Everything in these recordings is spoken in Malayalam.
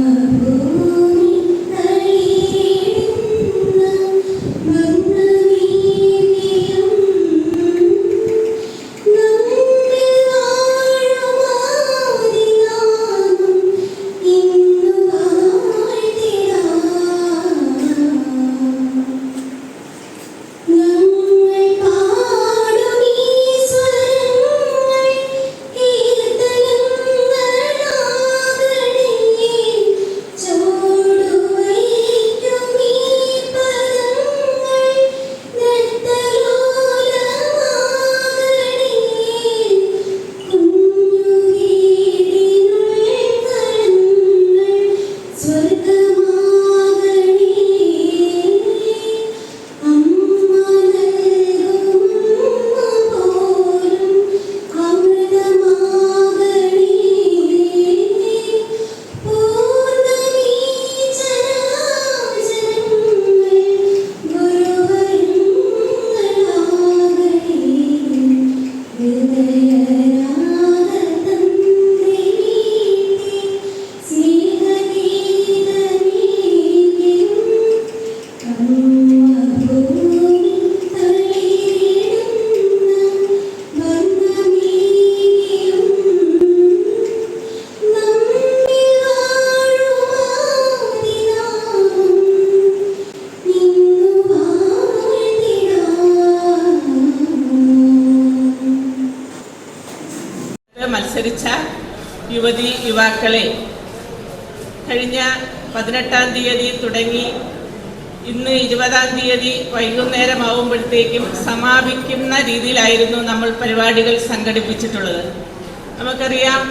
Prabhu. യുവാക്കളെ കഴിഞ്ഞ പതിനെട്ടാം തീയതി തുടങ്ങി ഇന്ന് ഇരുപതാം തീയതി വൈകുന്നേരം വൈകുന്നേരമാവുമ്പോഴത്തേക്കും സമാപിക്കുന്ന രീതിയിലായിരുന്നു നമ്മൾ പരിപാടികൾ സംഘടിപ്പിച്ചിട്ടുള്ളത്. നമുക്കറിയാം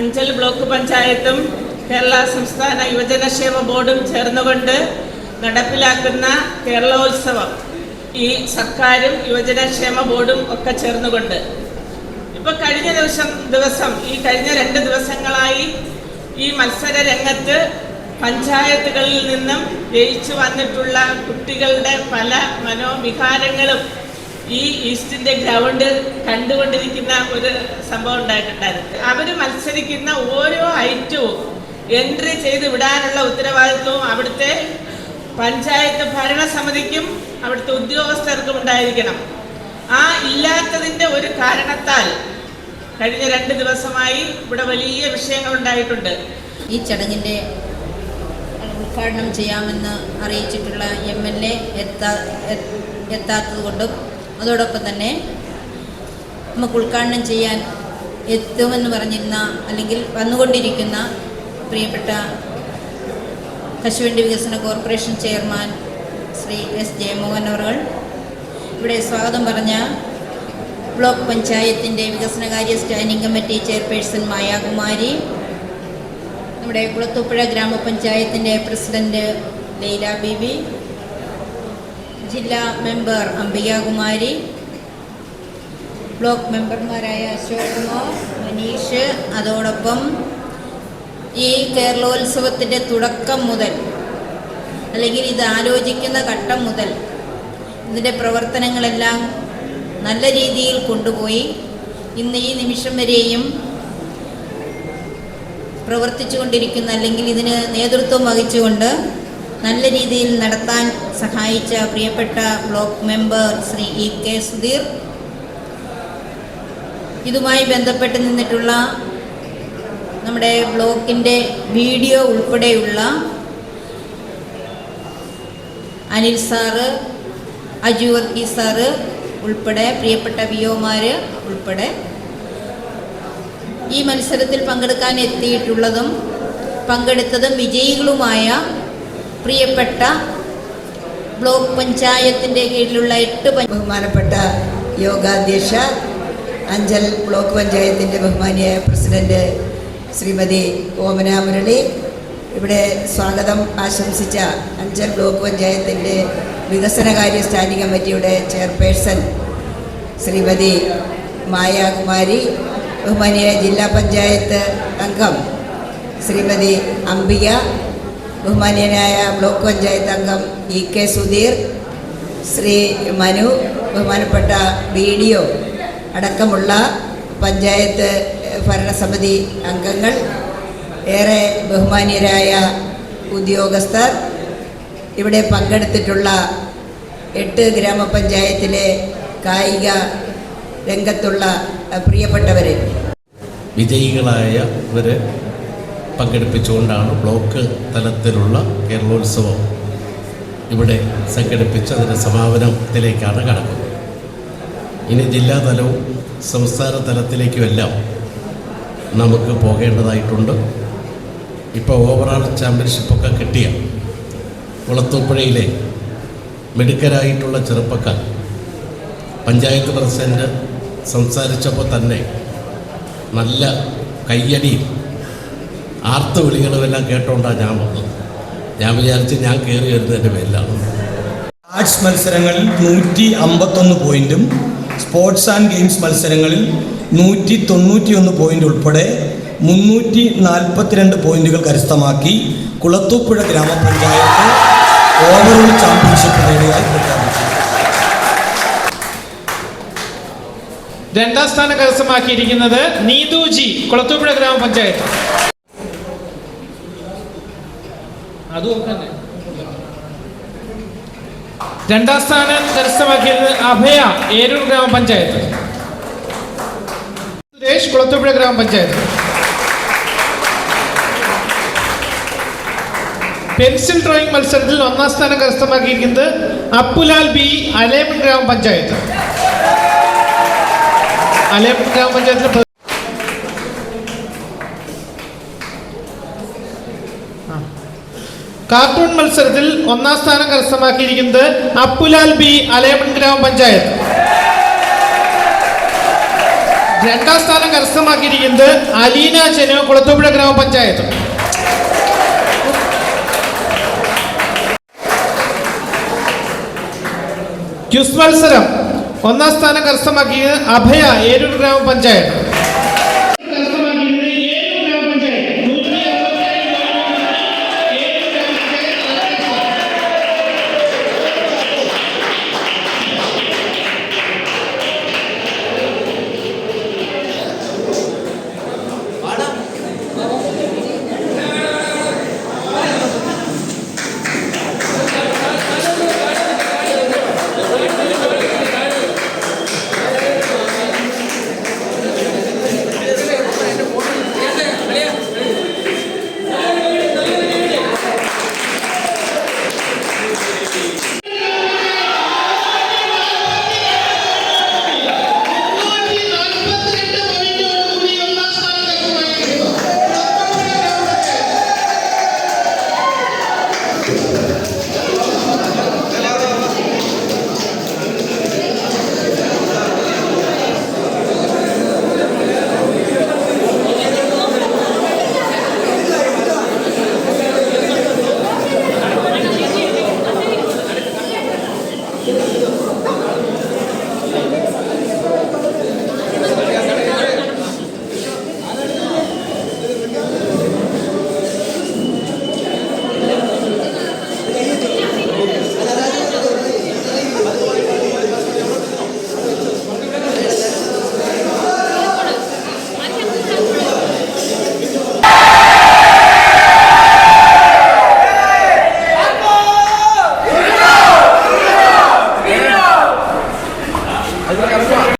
അഞ്ചൽ ബ്ലോക്ക് പഞ്ചായത്തും കേരള സംസ്ഥാന യുവജനക്ഷേമ ബോർഡും ചേർന്നുകൊണ്ട് നടപ്പിലാക്കുന്ന കേരളോത്സവം ഈ സർക്കാരും യുവജനക്ഷേമ ബോർഡും ഒക്കെ ചേർന്നുകൊണ്ട്. ഇപ്പൊ കഴിഞ്ഞ ദിവസം ദിവസം ഈ കഴിഞ്ഞ രണ്ട് ദിവസങ്ങളായി ഈ മത്സര രംഗത്ത് പഞ്ചായത്തുകളിൽ നിന്നും ജയിച്ചു വന്നിട്ടുള്ള കുട്ടികളുടെ പല മനോവികാരങ്ങളും ഈ ഈസ്റ്റിന്റെ ഗ്രൗണ്ട് കണ്ടുകൊണ്ടിരിക്കുന്ന ഒരു സംഭവം ഉണ്ടായിട്ടുണ്ടായിരുന്നു. അവർ മത്സരിക്കുന്ന ഓരോ ഐറ്റവും എൻട്രി ചെയ്ത് വിടാനുള്ള ഉത്തരവാദിത്വവും അവിടുത്തെ പഞ്ചായത്ത് ഭരണസമിതിക്കും അവിടുത്തെ ഉദ്യോഗസ്ഥർക്കും ഉണ്ടായിരിക്കണം. ആ ഇല്ലാത്തതിന്റെ ഒരു കാരണത്താൽ കഴിഞ്ഞ രണ്ട് ദിവസമായി ഇവിടെ വലിയ വിഷയങ്ങൾ ഉണ്ടായിട്ടുണ്ട്. ഈ ചടങ്ങിന്റെ ഉദ്ഘാടനം ചെയ്യാമെന്ന് അറിയിച്ചിട്ടുള്ള എം എൽ എ എത്താ എത്താത്തതുകൊണ്ടും അതോടൊപ്പം തന്നെ നമുക്ക് ഉദ്ഘാടനം ചെയ്യാൻ എത്തുമെന്ന് പറഞ്ഞിരുന്ന അല്ലെങ്കിൽ വന്നുകൊണ്ടിരിക്കുന്ന പ്രിയപ്പെട്ട കശുവണ്ടി വികസന corporation chairman Shri S Jayamohan അവർ ഇവിടെ സ്വാഗതം പറഞ്ഞ ബ്ലോക്ക് പഞ്ചായത്തിന്റെ വികസനകാര്യ സ്റ്റാൻഡിംഗ് കമ്മിറ്റി ചെയർപേഴ്സൺ മായാകുമാരി നമ്മുടെ കുളത്തൂപ്പുഴ ഗ്രാമപഞ്ചായത്തിന്റെ പ്രസിഡന്റ് ലൈല ബിബി ജില്ലാ മെമ്പർ അംബികാകുമാരി ബ്ലോക്ക് മെമ്പർമാരായ അശോക് കുമാർ മനീഷ് അതോടൊപ്പം ഈ കേരളോത്സവത്തിന്റെ തുടക്കം മുതൽ അല്ലെങ്കിൽ ഇത് ആലോചിക്കുന്ന ഘട്ടം മുതൽ ഇതിന്റെ പ്രവർത്തനങ്ങളെല്ലാം നല്ല രീതിയിൽ കൊണ്ടുപോയി. ഇന്ന് ഈ നിമിഷം വരെയും പ്രവർത്തിച്ചുകൊണ്ടിരിക്കുന്ന അല്ലെങ്കിൽ ഇതിന് നേതൃത്വം വഹിച്ചുകൊണ്ട് നല്ല രീതിയിൽ നടത്താൻ സഹായിച്ച പ്രിയപ്പെട്ട block member Shri E K Sudheer. ഇതുമായി ബന്ധപ്പെട്ട് നിന്നിട്ടുള്ള നമ്മുടെ ബ്ലോക്കിന്റെ വീഡിയോ ഉൾപ്പെടെയുള്ള അനിൽ സാറ് അജു വർക്കി സാറ് ഉൾപ്പെടെ പ്രിയപ്പെട്ട വിയോമാർ ഉൾപ്പെടെ ഈ മത്സരത്തിൽ പങ്കെടുക്കാൻ എത്തിയിട്ടുള്ളതും പങ്കെടുത്തതും വിജയികളുമായ പ്രിയപ്പെട്ട ബ്ലോക്ക് പഞ്ചായത്തിന്റെ കീഴിലുള്ള എട്ട് ബഹുമാനപ്പെട്ട യോഗാധ്യക്ഷ അഞ്ചൽ ബ്ലോക്ക് പഞ്ചായത്തിന്റെ ബഹുമാനിയായ പ്രസിഡന്റ് ശ്രീമതി ഓമന മുരളി ഇവിടെ സ്വാഗതം ആശംസിച്ച അഞ്ചൽ ബ്ലോക്ക് പഞ്ചായത്തിന്റെ വികസനകാര്യ സ്റ്റാൻഡിംഗ് കമ്മിറ്റിയുടെ ചെയർപേഴ്സൺ ശ്രീമതി മായാകുമാരി ബഹുമാനിയ ജില്ലാ പഞ്ചായത്ത് അംഗം ശ്രീമതി അംബിക ബഹുമാനീയനായ ബ്ലോക്ക് പഞ്ചായത്ത് അംഗം ഇ കെ സുധീർ ശ്രീ മനു ബഹുമാനപ്പെട്ട ബി ഡി ഒ അടക്കമുള്ള പഞ്ചായത്ത് ഭരണസമിതി അംഗങ്ങൾ ഏറെ ബഹുമാനീയരായ ഉദ്യോഗസ്ഥർ ഇവിടെ പങ്കെടുത്തിട്ടുള്ള എട്ട് ഗ്രാമപഞ്ചായത്തിലെ കായിക രംഗത്തുള്ള പ്രിയപ്പെട്ടവരെ. വിജയികളായ ഇവരെ പങ്കെടുപ്പിച്ചുകൊണ്ടാണ് ബ്ലോക്ക് തലത്തിലുള്ള കേരളോത്സവം ഇവിടെ സംഘടിപ്പിച്ച് അതിന്റെ സമാപനത്തിലേക്കാണ് കടക്കുന്നത്. ഇനി ജില്ലാതലവും സംസ്ഥാന തലത്തിലേക്കുമെല്ലാം നമുക്ക് പോകേണ്ടതായിട്ടുണ്ട്. ഇപ്പോൾ ഓവറോൾ ചാമ്പ്യൻഷിപ്പൊക്കെ കിട്ടിയ കുളത്തൂപ്പുഴയിലെ മിടുക്കരായിട്ടുള്ള ചെറുപ്പക്കാർ. പഞ്ചായത്ത് പ്രസിഡന്റ് സംസാരിച്ചപ്പോൾ തന്നെ നല്ല കയ്യടിയും ആർത്ത വിളികളുമെല്ലാം കേട്ടോണ്ടാണ് ഞാൻ വന്നത്. ഞാൻ വിചാരിച്ച് ഞാൻ കയറി വരുന്നതിന്റെ പേരിലാണ്. ആർട്സ് മത്സരങ്ങളിൽ നൂറ്റി അമ്പത്തൊന്ന് പോയിന്റും സ്പോർട്സ് ആൻഡ് ഗെയിംസ് മത്സരങ്ങളിൽ നൂറ്റി തൊണ്ണൂറ്റിയൊന്ന് പോയിന്റ് ഉൾപ്പെടെ മുന്നൂറ്റി നാൽപ്പത്തിരണ്ട് പോയിന്റുകൾ കരസ്ഥമാക്കി കുളത്തൂപ്പുഴ ഗ്രാമപഞ്ചായത്ത് ഓവറോൾ ചാമ്പ്യൻഷിപ്പ് നേടിയതായി പ്രഖ്യാപിച്ചു. രണ്ടാം സ്ഥാനം കരസ്ഥമാക്കിയിരിക്കുന്നത് നീതുജി കുളത്തൂപ്പുഴ ഗ്രാമപഞ്ചായത്ത്. തന്നെ രണ്ടാം സ്ഥാനം കരസ്ഥമാക്കിയത് അഭയ ഏരൂർ ഗ്രാമപഞ്ചായത്ത്. സുരേഷ് കുളത്തൂപ്പുഴ ഗ്രാമപഞ്ചായത്ത്. പെൻസിൽ ഡ്രോയിങ് മത്സരത്തിൽ ഒന്നാം സ്ഥാനം കരസ്ഥമാക്കിയിരിക്കുന്നത് അപ്പുലാൽ ബി അലേമൻ ഗ്രാമപഞ്ചായത്ത്. അലേമൻ ഗ്രാമപഞ്ചായത്തിലെ കാർട്ടൂൺ മത്സരത്തിൽ ഒന്നാം സ്ഥാനം കരസ്ഥമാക്കിയിരിക്കുന്നത് അപ്പുലാൽ ബി അലേമൺ ഗ്രാമപഞ്ചായത്ത്. രണ്ടാം സ്ഥാനം കരസ്ഥമാക്കിയിരിക്കുന്നത് അലീന ചെനു കുളത്തൂപ്പുഴ ഗ്രാമപഞ്ചായത്ത്. ക്യുസ് മത്സരം ഒന്നാം സ്ഥാനം കരസ്ഥമാക്കിയത് അഭയ ഏരൂർ ഗ്രാമപഞ്ചായത്ത്